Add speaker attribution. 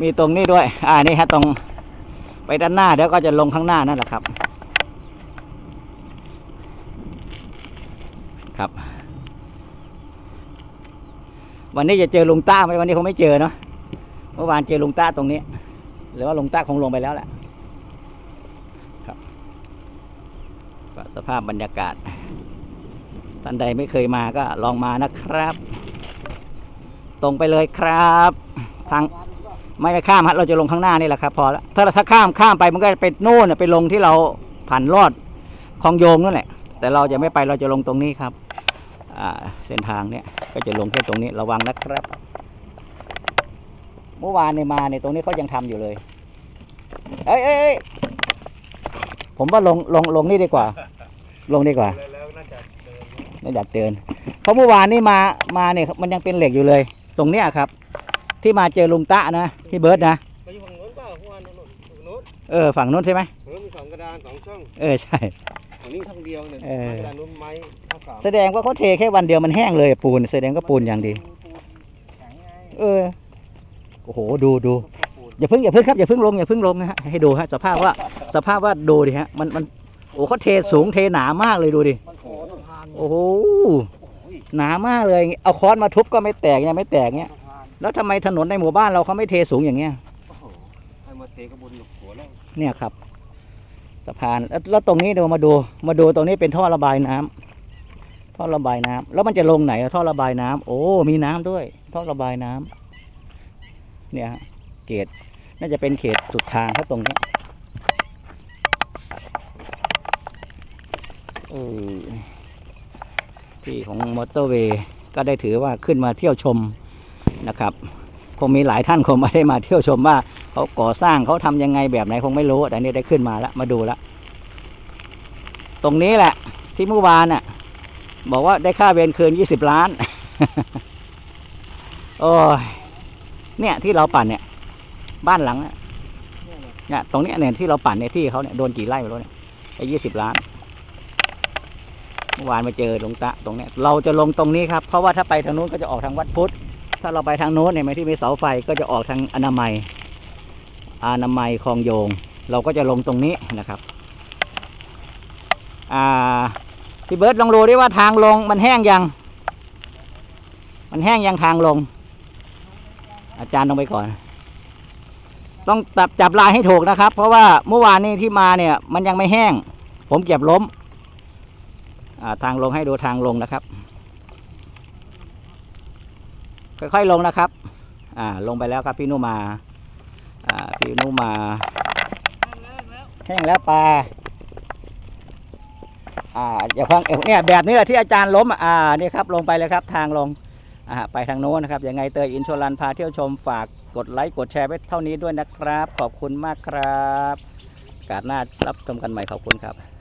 Speaker 1: มีตรงนี้ด้วย อ่านี่ฮะตรงไปด้านหน้าเดี๋ยวก็จะลงข้างหน้านั่นแหละครับ ครับ วันนี้จะเจอลุงต้าไหมวันนี้คงไม่เจอเนาะเมื่อวานเจอลุงต้าตรงนี้ หรือว่าลุงต้าคงลงไปแล้วแหละครับก็สภาพบรรยากาศท่านใดไม่เคยมาก็ลองมานะครับ ตรงไปเลยครับ ทาง ไม่ได้ข้ามฮะเราจะลงข้างหน้านี่แหละครับพอแล้วถ้าถ้าข้ามข้ามไปมันก็ไปโน่นน่ะไปลงที่เราผ่านลอดคลองโยงนั่นแหละ แต่เราจะไม่ไปเราจะลงตรงนี้ครับอ่าเส้นทางเนี่ยก็จะลงแค่ตรงนี้ระวังนะครับ เมื่อวานเนี่ยมาเนี่ยตรงนี้เขายังทำอยู่เลยเอ้ยเอ้ยเอ้ยผมว่าลงลงลงนี่ดีกว่า ลงดีกว่า
Speaker 2: แล้วน่าจะเดิน
Speaker 1: ไม่อยากเตือนเพราะเมื่อวานนี่มามาเนี่ยมันยังเป็นเหล็กอยู่เลย ตรงเนี้ยครับ ที่มาเจอลุงตะนะพี่เบิร์ดนะ
Speaker 2: ไปอยู่ฝั่งโน้นเปล่าเมื่อวานโน้นฝั่งโน้น
Speaker 1: เออฝั่งนู้นใช่ไหม
Speaker 2: เออมีสองกระดานสองช่อง
Speaker 1: เออใช่
Speaker 2: ฝั่งนี้ช่องเดียวเนี่ย
Speaker 1: เออ
Speaker 2: กระดานนู้นไม้ข้าวขาว
Speaker 1: แสดงว่าเขาเทแค่วันเดียวมันแห้งเลยปูนแสดงก็ปูนอย่างดี
Speaker 2: แข็งไง
Speaker 1: เออโอ้โหดูดู
Speaker 2: ปูน
Speaker 1: อย่าเพิ่งอย่าเพิ่งครับอย่าเพิ่งลงอย่าเพิ่งลงนะฮะให้ดูฮะสภาพว่าสภาพว่าดูดิฮะมันมันโอ้เขาเทสูงเทหนามากเลยดูดิ
Speaker 2: มันโผล่สะพาน
Speaker 1: โอ้โหหนามากเลย เอาค้อนมาทุบก็ไม่แตกยังไม่แตกเงี้ย
Speaker 2: สะพาน
Speaker 1: แล้วทำไมถนนในหมู่บ้านเราเขาไม่เทสูงอย่างเงี้ย
Speaker 2: โอ้โหให้มาเตะกระบุนหนุกหัวแล้ว
Speaker 1: เนี่ยครับสะพานแล้วแล้วตรงนี้เดูมาดูมาดูตรงนี้เป็นท่อระบายน้ำท่อระบายน้ำแล้วมันจะลงไหนท่อระบายน้ำโอ้มีน้ำด้วย ท่อระบายน้ำเนี่ยเขตน่าจะเป็นเขตสุดทางครับตรงนี้เออที่ของมอเตอร์เวย์ก็ได้ถือว่าขึ้นมาเที่ยวชม นะครับ คงมีหลายท่านคงไม่ได้มาเที่ยวชมว่าเขาก่อสร้างเขาทำยังไงแบบไหนคงไม่รู้ แต่นี่ได้ขึ้นมาแล้วมาดูแล้วตรงนี้แหละ ที่เมื่อวานน่ะ บอกว่าได้ค่าเวรคืนยี่สิบล้าน โอ้ยเนี่ยที่เราปั่นเนี่ย บ้านหลังเนี่ยตรงนี้เนี่ยที่เราปั่นเนี่ยที่เขาเนี่ยโดนกี่ไร่ไม่รู้เนี่ยไปยี่สิบล้านเมื่อวานมาเจอหลวงตะตรงเนี้ยเราจะลงตรงนี้ครับ เพราะว่าถ้าไปทางนู้นก็จะออกทางวัดพุทธ ถ้าเราไปทางโน้นเนี่ยไหมที่มีเสาไฟก็จะออกทางอนามัย อนามัยคลองโยง เราก็จะลงตรงนี้นะครับอ่าพี่เบิร์ดลองดูดิว่าทางลงมันแห้งยัง มันแห้งยังทางลง อาจารย์ลงไปก่อน ต้องจับจับลายให้ถูกนะครับ เพราะว่าเมื่อวานนี้ที่มาเนี่ย มันยังไม่แห้ง ผมเก็บล้มทางลงให้ดูทางลงนะครับ ค่อยๆลงนะครับ อ่า ลงไปแล้วครับพี่นุมา อ่า พี่นุมา แห้งแล้วปลา อ่าอย่าเพังเอ้ยเนี่ยแบบนี้แหละที่อาจารย์ล้ม อ่า นี่ครับ ลงไปเลยครับ ทางลง อ่า ไปทางโน้นนะครับ ยังไงเตยอินชรันพาเที่ยวชมฝากกดไลค์ กดแชร์ไว้เท่านี้ด้วยนะครับ ขอบคุณมากครับ กาสหน้ารับชมกันใหม่ขอบคุณครับ